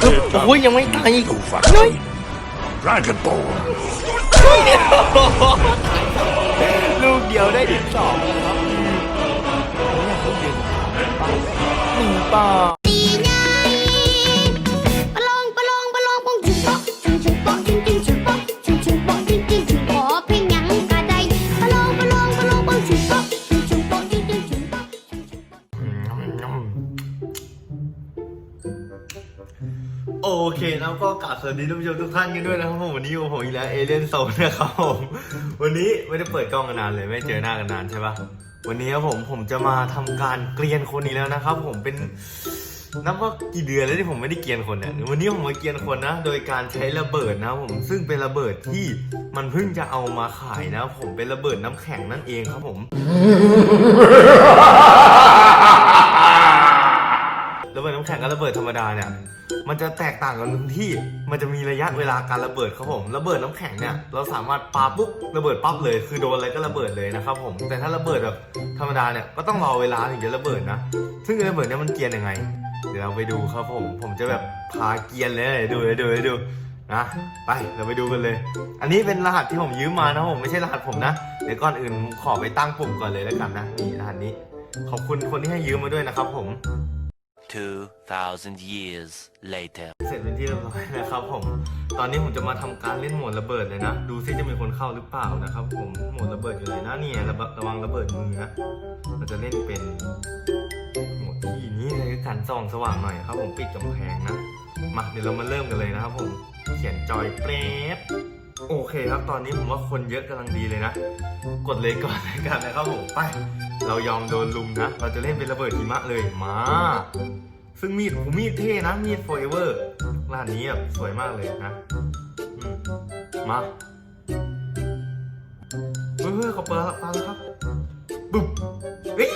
เอ้ยโอ้ยยังไม่ตายอีกน้อย Dragon Ball. ลูกเดียวได้ถึงสองนะครับลูกเดียวหนึ่งป่าตีไโอเคแล้วก็กราบสวัสดีท่านผู้ชมทุกท่านกันด้วยนะครับผมวันนี้อยู่กับผมอีกแล้วเอเลียนโซนะครับผมวันนี้ไม่ได้เปิดกล้องกันนานเลยไม่เจอหน้ากันนานใช่ปะวันนี้ครับผมผมจะมาทำการเกลียนคนนี้แล้วนะครับ ผมเป็นนับว่ากี่เดือนแล้วที่ผมไม่ได้เกลียนคนเนี่ยวันนี้ผมมาเกลียนคนนะ โดยการใช้ระเบิดนะครับผมซึ่งเป็นระเบิดที่มันเพิ่งจะเอามาขายนะครับผมเป็นระเบิดน้ำแข็งนั่นเองครับผม ระเบิดน้ำแข็ง กับระเบิดธรรมดาเนี่ยมันจะแตกต่างกันตรงที่มันจะมีระยะเวลาการระเบิดครับผมระเบิดน้ำแข็งเนี่ยเราสามารถปาปุ๊บระเบิดปั๊บเลย คือโดนอะไรก็ระเบิดเลยนะครับผมแต่ถ้าระเบิดแบบธรรมดาเนี่ยก็ต้องรอเวลาถึงจะระเบิดนะ ซึ่งระเบิดเนี่ยมันเกียนยังไง เดี๋ยวเราไปดูครับผมผมจะแบบพาเกียนเลยดูดูดูนะไปเราไปดูกันเลย อันนี้เป็นรหัสที่ผมยืมมานะผมไม่ใช่รหัสผมนะเดี๋ยวก่อนอื่นขอไปตั้งปุ่มก่อนเลยแล้วกันนะนี่รหัสนี้ ขอบคุณคนที่ให้ยืมมาด้วยนะครับผม 2,000 years later. เสร็จเป็นที่เรียบร้อยนะครับผม ตอนนี้ผมจะมาทำการเล่นโหมดระเบิดเลยนะ ดูซิจะมีคนเข้าหรือเปล่านะครับผมโหมดระเบิดอยู่ไหนนะเนี่ยระระวังระเบิดมือนะเราจะเล่นเป็นโหมดที่นี้เลยกันส่องสว่างหน่อยครับผมปิดกำแพงนะ มาเดี๋ยวเรามาเริ่มกันเลยนะครับผม เขียนจอยเปรบโอเคครับ ตอนนี้ผมว่าคนเยอะกำลังดีเลยนะ กดเลยก่อนกันนะครับผม ไป เรายอมโดนลุมนะ เราจะเล่นเป็นระเบิดหิมะเลยมา ซึ่งมีดผมมีดเท่นะ มีด forever ร้านนี้แบบสวยมากเลยนะมาเฮ้ยเขาเปิดแล้วครับปุ๊บเฮ้ย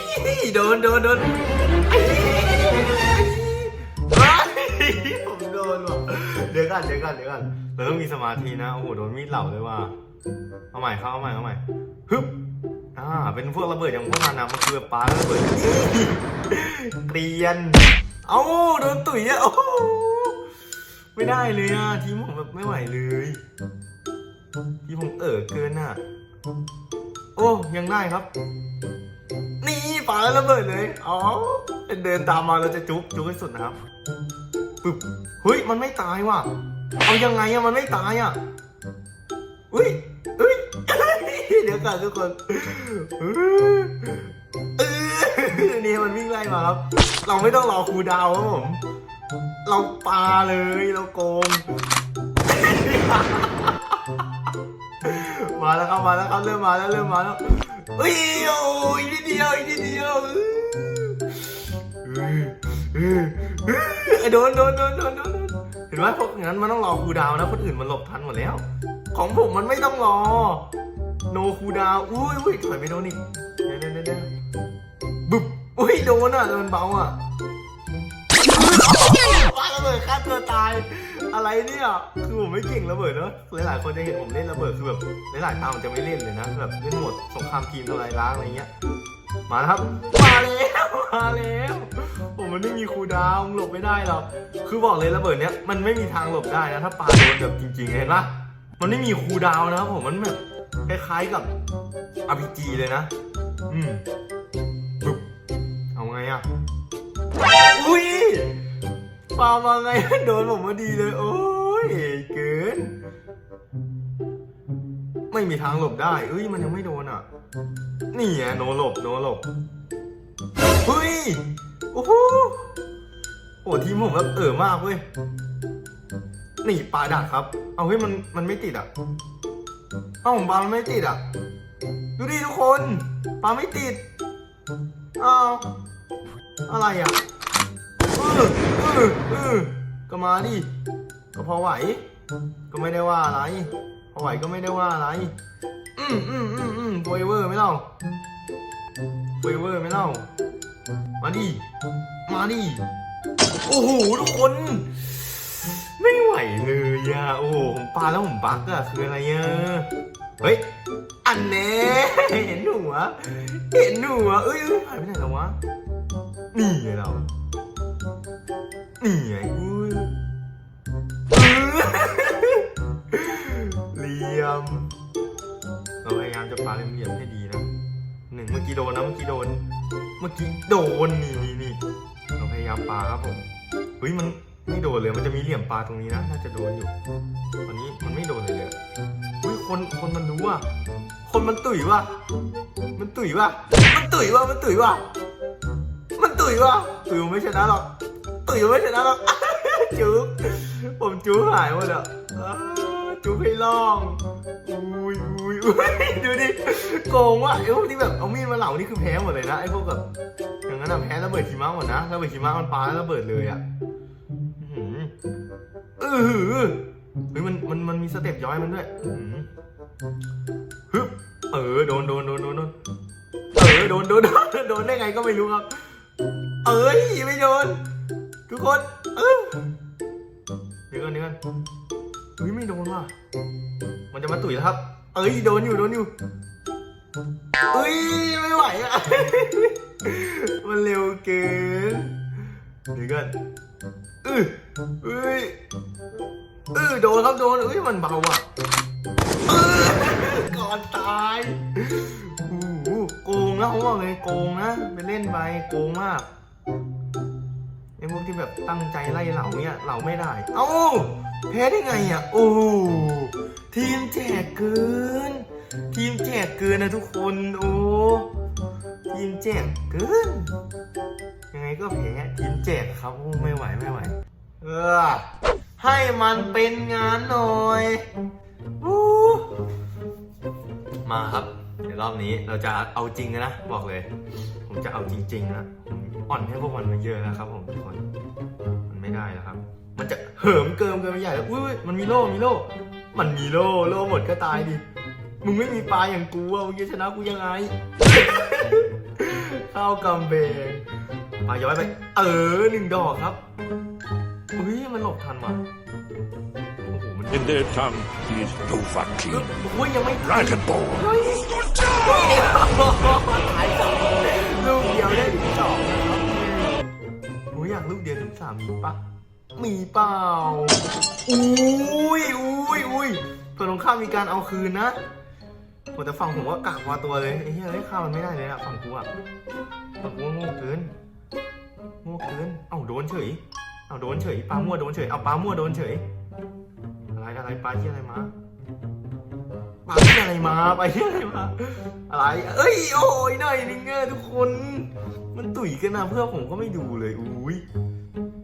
โดนโดนโดนไอ้ไอ้ผมโดนว่ะเดี๋ยวกันเดี๋ยวกันเดี๋ยวกันเราต้องมีสมาธินะ โอ้โห โดนมีดเหล่าเลยว่ะ เอาใหม่ครับเอาใหม่เอาใหม่ฮึบ อ่า เป็นพวกระเบิดอย่างพวกมันนะมันคือปลาระเบิดเกรียน เอ้าโดนตุ๋ยอะโอ้ไม่ได้เลยอะทีมผมแบบไม่ไหวเลย ทีมผมเออเกินอะ โอ้ยังได้ครับ นี่ปาระเบิดเลยอ๋อเดินตามมาเราจะจุ๊บจุ๊บให้สุดนะครับปึ๊บเฮ้ยมันไม่ตายว่ะ เอายังไงอะมันไม่ตายอะเฮ้ย เดี๋ยวก่อนทุกคนนี่มันวิ่งไล่มาครับ เราไม่ต้องรอครูดาวครับผม เราปาเลยเราโกง มาแล้วครับมาแล้วครับเริ่มมาแล้วเริ่มมาแล้วเฮ้ยโอ้ยอีกนิดเดียวอีกนิดเดียวเออเออเออโดนโดนโดนโดนโดนโดนเห็นไหมพวกนั้นมันต้องรอครูดาวนะคนอื่นมันหลบทันหมดแล้ว ของผมมันไม่ต้องรอ โนคูดาวอุ้ยอุ้ยถอยไปโดนอีกเดี๋ยวเดี๋ยวเดี๋ยวบึ๊บอุ้ยโดนอะโดนเบาอะว่าระเบิดฆ่าตัวตาย อะไรเนี่ยคือผมไม่เก่งระเบิดเนอะหลายๆคนจะเห็นผมเล่นระเบิดคือแบบหลายๆตาผมจะไม่เล่นเลยนะแบบเล่นหมดสงครามทีมทำลายล้างอะไรเงี้ยมาแล้วครับมาแล้วมาแล้วผมมันไม่มีคูดาวหลบไม่ได้หรอกคือบอกเลยระเบิดเนี้ยมันไม่มีทางหลบได้นะถ้าปาโดนแบบจริงๆเห็นปะมันไม่มีคูดาวน์นะครับผมมันแบบ คล้ายๆกับ RPG เลยนะ อืมปึ๊บเอาไงอะอุ้ยปามาไง โดนผมมาดีเลย โอ้ย เกิน ไม่มีทางหลบได้ เอ้ย มันยังไม่โดนอะ นี่ไงโนหลบ โนหลบเฮ้ย โอ้โหโอ้ทีมผมแบบเออมากเว้ย นี่ปลาดักครับ เอาเฮ้ยมันมันไม่ติดอะ เอ้าผมปลามันไม่ติดอะ ดูดิทุกคนปลาไม่ติดอ้าวอะไรอะเออเออเออก็มาดิก็พอไหว ก็ไม่ได้ว่าอะไร พอไหวก็ไม่ได้ว่าอะไร อืมอืมอืมอืมโฟเวอร์ไม่เล่าโฟเวอร์ไม่เล่า มาดิ มาดิ โอ้โหทุกคน ไหวเลยอะโอ้ผมปลาแล้วผมบักอะคืออะไรอะเฮ้ยอันเน่เห็นหนูอะเห็นหนูอะเอ้ยหายไปไหนแล้ววะนี่ไงเรานี่ไงอุ้ยเลียม เราพยายามจะปาเลี่ยมให้ดีนะหนึ่งเมื่อกี้โดนนะเมื่อกี้โดน เมื่อกี้โดนนี่นี่นี่เราพยายามปาครับผมเฮ้ยมัน ไม่โดนเลย มันจะมีเหลี่ยมปลาตรงนี้นะ น่าจะโดนอยู่ตอนนี้มันไม่โดนเลยเลยเฮ้ยคน คนมันรู้ว่ะ คนมันตุ๋ยว่ะ มันตุ๋ยว่ะ มันตุ๋ยว่ะ มันตุ๋ยว่ะ มันตุ๋ยว่ะ ตุ๋ยมันไม่ชนะหรอก ตุ๋ยมันไม่ชนะหรอก จุ๊บผมจุ๊บหายหมดอะอ้าจุ๊บให้ลองอุ้ยอุ้ยอุ้ยดูดิ โกงว่ะไอ้พวกที่แบบเอามีดมาเหล่านี่คือแพ้หมดเลยนะ ไอ้พวกแบบอย่างนั้นอะแพ้ระเบิดหิมะหมดนะระเบิดหิมะมันปาแล้วระเบิดเลยอะ เออหือเฮ้ยมันมันมันมีสเต็ปย้อยมันด้วยอื้อหือฮึบเออโดนโดนโดนโดนโดนเออโดนโดนโดนโดนได้ไงก็ไม่รู้ครับ เอ้ยไม่โดน ทุกคน เออเดี๋ยวก่อนเดี๋ยวก่อนเฮ้ยไม่โดนว่ะมันจะมาตุ๋ยแล้วครับ เอ้ยโดนอยู่โดนอยู่เอ้ยไม่ไหวอะมันเร็วเกินเดี๋ยวกัน อือเอ้ยเออโดนครับโดนเอ้ยมันเบาอะเออก่อนตายโอ้โหโกงนะเขาบอกเลยโกงนะไปเล่นไปโกงมากไอ้พวกที่แบบตั้งใจไล่เหล่าเนี่ยเหล่าไม่ได้ เอ้าแพ้ได้ไงอะโอ้ทีมแจกเกิน ทีมแจกเกินนะทุกคนโอ้ทีมแจกเกิน ยังไงก็แพ้ทีมแจกครับไม่ไหวไม่ไหว เออ ให้มันเป็นงานหน่อยมาครับเดี๋ยวรอบนี้เราจะเอาจริงนะ บอกเลย ผมจะเอาจริงๆนะผมอ่อนให้พวกมันมาเยอะแล้วครับ ผมทุกคนมันไม่ได้แล้วครับ มันจะเหิมเกิมเกินไปใหญ่แล้วอุ้ยอุ้ยมันมีโล่มีโล่มันมีโล่โล่หมดก็ตายดิมึงไม่มีปลาอย่างกูอะมึงจะชนะกูยังไง เข้ากำเบง ปลาย้อยไป เออหนึ่งดอกครับเฮ้ยมันหลบทันว่ะโอ้โหมัน In their tongue, he is อึ๊บ Dovahkiin, โอ้ยยังไม่ตาย Dragonborn. เฮ้ยตายสองลูกเดียวได้ถึงสองนะครับโอ้ยอยากลูกเดียวถึงสามมีปะมีเปล่า อุ้ยอุ้ยอุ้ยเพื่อนตรงข้ามมีการเอาคืนนะผมแต่ฝั่งผมว่ากากว่าตัวเลยไอ้เหี้ยเอ้ยข้ามมันไม่ได้เลยอะฝั่งกูอะฝั่งกูว่าโง่เกิน นเฉย เอ้าโดนเฉยปลามั่วโดนเฉย เอาปลามั่วโดนเฉย อะไรอะไรปลาที่อะไรมาปาที่อะไรมาไปที่อะไรมา อะไร เอ้ยโอ้ยหน่อยนึงเงทุกคน มันตุ๋ยกันนะเพื่อผมก็ไม่ดูเลย อุ้ย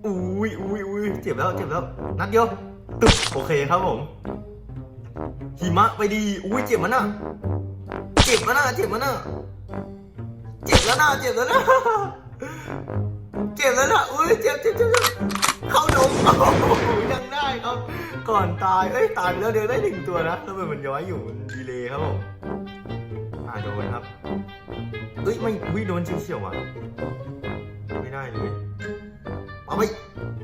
อุ้ยอุ้ยอุ้ยเจ็บแล้วเจ็บแล้ว นัดเดียวตึ๊บโอเคครับผม หิมะไปดี อุ้ยเจ็บมันน่ะ เจ็บมันน่ะเจ็บมันน่ะ เจ็บแล้วนะเจ็บแล้วนะ เจ็บแล้วนะอุ้ยเจ็บเจ็บเจ็บเจ็บเข้าดงโอ้โหยังได้ครับ ก่อนตายเอ้ยตายแล้วเดินได้หนึ่งตัวนะแล้วมันย้อยอยู่มันดีเลยครับผมอ่าโดนครับเอ้ยไม่วิโดนเฉียวๆอะไม่ได้เลยเอาไป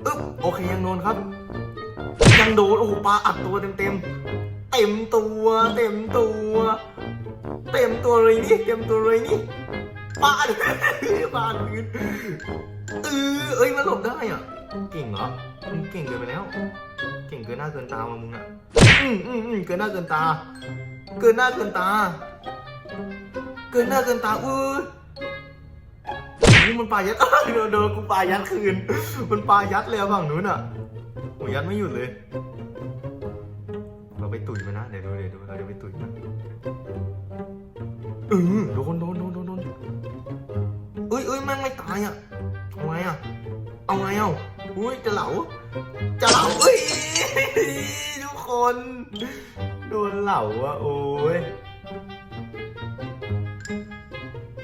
อึ๊บโอเคยังโดนครับยังโดนโอ้โหปลาอัดตัวเต็มเต็มเต็มตัวเต็มตัวเต็มตัวเลยนี่เต็มตัวเลยนี่ปลาปลาพื้น เออเอ้ยมันหลบได้อะเก่งเหรอมึงเก่งเกินไปแล้ว เก่งเกินหน้าเกินตามามึงอะอืมอืมอืมเกินหน้าเกินตา เกินหน้าเกินตา เกินหน้าเกินตาอุ้ยนี่มันปลายัดอ้าวโดนโดนกูปลายัดคืน มันปลายัดเลยฝั่งนู้นอะโอ้ยัดไม่หยุดเลย เราไปตุ๋ยมันนะ เดี๋ยวดูเดี๋ยวดูเราจะไปตุ๋ยมันเออโดนโดนโดนโดนโดนเอ้ยเอ้ยแม่งไม่ตายอะ ดนเหลาอะโอ้ย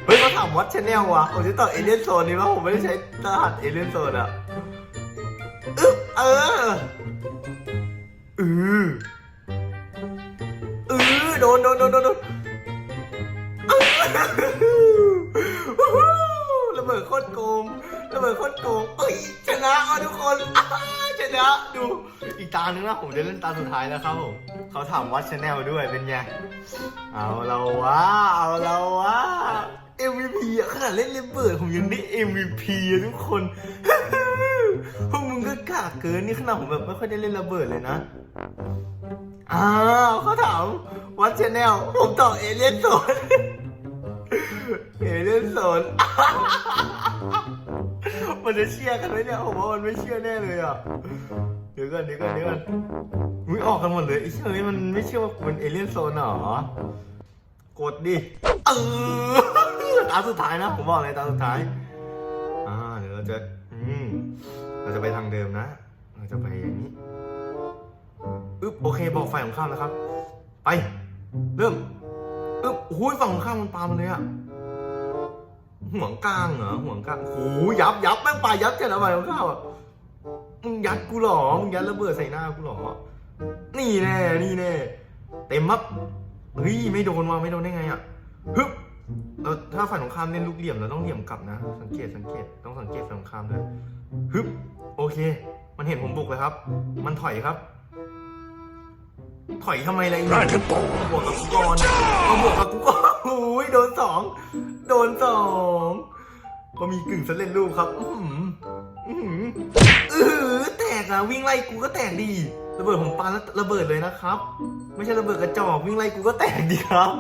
เฮ้ยมาถามวัดชาแนลว่ะผมจะต่อเอเลียนโซนนี่ว่าผมไม่ได้ใช้รหัสเอเลียนโซนอะอึ๊บเอออืออือโดนโดนโดนโดนระเบิดโคตรโกงระเบิดโคตรโกงเอ้ยชนะทุกคนอ้ชนะดูอีกตาหนึงนะผมจะเล่นตาสุดท้ายแล้วครับผม เขาถามวัดชาแนลด้วยเป็นไง เอาเราวะ เอาเราวะ MVP อะขนาดเล่นเลเบิร์ดผมยังได้ MVP อะทุกคน พวกมึงก็กากเกินนี่ขนาดผมแบบไม่ค่อยได้เล่นระเบิดเลยนะ อ้าวเขาถามวัดชาแนลผมตอบเอเลียนโซน เอเลียนโซน มันจะเชื่อกันไหมเนี่ยผมว่ามันไม่เชื่อแน่เลยอะ ก่อนเดี๋ยวก่อนเดี๋ยวก่อนอุ้ยออกกันหมดเลยไอ้เชื่อมันไม่เชื่อว่ากูเป็นเอเลียนโซนหรอกดดิเออตาสุดท้ายนะผมบอกเลยตาสุดท้ายอ่าเดี๋ยวเราจะอืมเราจะไปทางเดิมนะ เราจะไปอย่างนี้อึ๊บโอเคบอกฝ่ายของข้ามนะครับ ไป เริ่มอึ๊บหูยฝั่งของข้ามมันปามันเลยอะห่วงกลางเหรอห่วงกลางโอ้ยยับยับแม่งปายับแค่ไหนฝ่ายของข้ามอะ มึงยัดกูหรอมึงยัดระเบิดใส่หน้ากูหรอ นี่แน่ นี่แน่ เต็มมับเฮ้ยไม่โดนว่ะไม่โดนได้ไงอะฮึบเราถ้าฝ่ายตรงข้ามเล่นลูกเหลี่ยมเราต้องเหลี่ยมกลับนะ สังเกตสังเกตต้องสังเกตฝ่ายตรงข้ามด้วยฮึบโอเค มันเห็นผมบุกเลยครับ มันถอยครับ ถอยทำไมอะไรเนี่ยบวกกับกูก่อนมาบวกกับกูก่อนโอ้ยโดนสองโดนสองก็มีกึ่งสำเร็จรูปครับ อื้อหืออื้อหือแตกอะวิ่งไล่กูก็แตกดี ระเบิดผมปาแล้วระเบิดเลยนะครับ ไม่ใช่ระเบิดกระจอกวิ่งไล่กูก็แตกดีครับ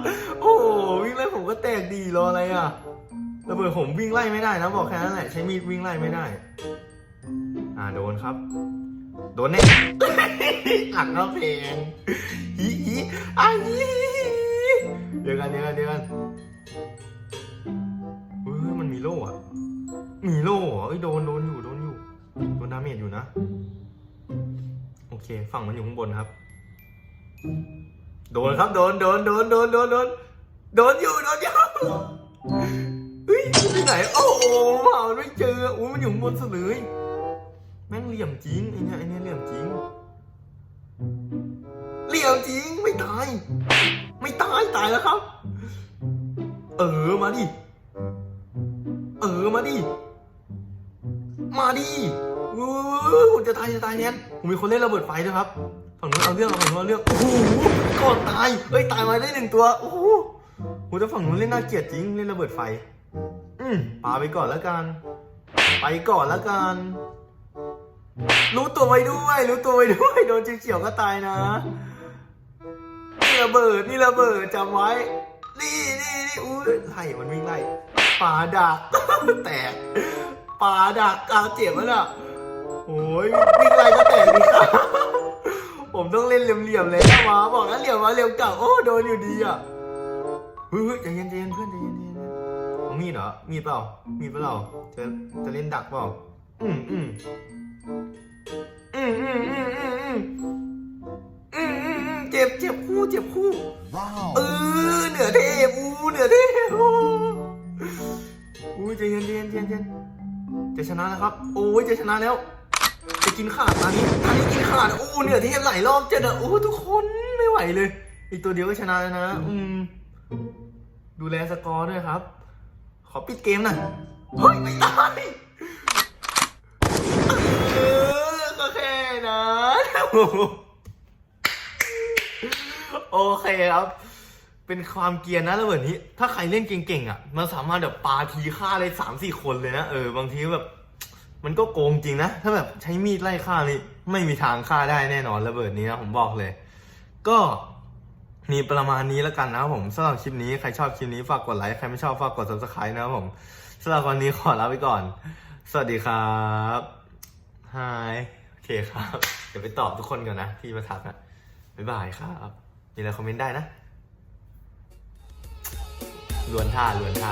โอ้โหวิ่งไล่ผมก็แตกดีรออะไรอะระเบิดผมวิ่งไล่ไม่ได้นะบอกแค่นั้นแหละใช้มีดวิ่งไล่ไม่ได้ อ่าโดนครับ โดนแน่หักน้ำเพลงฮีฮีอะฮีเดี๋ยวกันเดี๋ยวกันเดี๋ยวกันเฮ้ยมันมีโล่อะ มีโล่เหรอเอ้ยโดนโดนอยู่โดนอยู่โดนดาเมจอยู่นะ โอเค ฝั่งมันอยู่ข้างบนครับ โดนครับโดนโดนโดนโดนโดนโดนโดนอยู่โดนอยู่เฮ้ยที่ไหนโอ้โหหาไม่เจอโอ้มันอยู่ข้างบนสุดเลยแม่งเหลี่ยมจริงไอเนี้ยไอเนี้ยเหลี่ยมจริงเหลี่ยมจริงไม่ตาย ไม่ตายตายแล้วครับ เออมาดิ ออมาดิ มาดิวู้วจะตายจะตายเนี่ยผมมีคนเล่นระเบิดไฟด้วยครับ ฝั่งนู้นเอาเรื่องฝั่งนู้นเอาเรื่อง โอ้โหก่อนตาย เอ้ยตายมาได้หนึ่งตัว โอ้โหโหแต่ฝั่งนู้นเล่นน่าเกลียดจริง เล่นระเบิดไฟ อืมปาไปก่อนแล้วกัน ไปก่อนแล้วกัน รู้ตัวไว้ด้วย รู้ตัวไว้ด้วย โดนเฉียวๆก็ตายนะ นี่ระเบิด นี่ระเบิดจำไว้ นี่นี่นี่อุ้ยไล่มันวิ่งไล่ ปาดักแตกปาดักกาวเจ็บแล้วน่ะโอ้ยวิ่งไล่ก็แตกดีครับผมต้องเล่นเหลี่ยมๆเลยนะมาบอกแล้วเหลี่ยมมาเหลี่ยมกลับโอ้โดนอยู่ดีอะเฮ้ยเฮ้ยใจเย็นใจเย็นเพื่อนใจเย็นใจเย็นเอามีดเหรอมีดเปล่ามีดเปล่าจะจะเล่นดักเปล่าอืมอืมอืมอืมอืมอืมอืมอืมอืมอืมเจ็บเจ็บคู่เจ็บคู่เออเหนือเทพอู้เหนือเทพอู้อู้ใจเย็ นใจเย็นใจเย็นจะชนะแล้วครับ โอ้ยจะชนะแล้ว จะกินขาดตอนนี้ตอนนี้กินขาด โอ้เหนือเทพหลายรอบเจอโอ้ทุกคนไม่ไหวเลย อีกตัวเดียวก็ชนะแล้วนะ อืม ดูแลสกอร์ด้วยครับ ขอปิดเกมหน่อย เฮ้ย ไม่ตายเออก็แค่นะโอเคครับ เป็นความเกียนนะระเบิดนี้ ถ้าใครเล่นเก่งๆอะ มันสามารถแบบปาทีฆ่าได้สามสี่คนเลยนะ เออบางทีแบบ มันก็โกงจริงนะ ถ้าแบบใช้มีดไล่ฆ่านี่ไม่มีทางฆ่าได้แน่นอนระเบิดนี้นะผมบอกเลย ก็มีประมาณนี้แล้วกันนะครับผมสำหรับคลิปนี้ใครชอบคลิปนี้ฝากกดไลค์ใครไม่ชอบฝากกด subscribe นะครับผมสำหรับวันนี้ขอลาไปก่อน สวัสดีครับฮายโอเคครับ เดี๋ยวไปตอบทุกคนก่อนนะที่มาทักอะบ๊ายบายครับมีอะไรคอมเมนต์ได้นะ ล้วนท่าล้วนท่า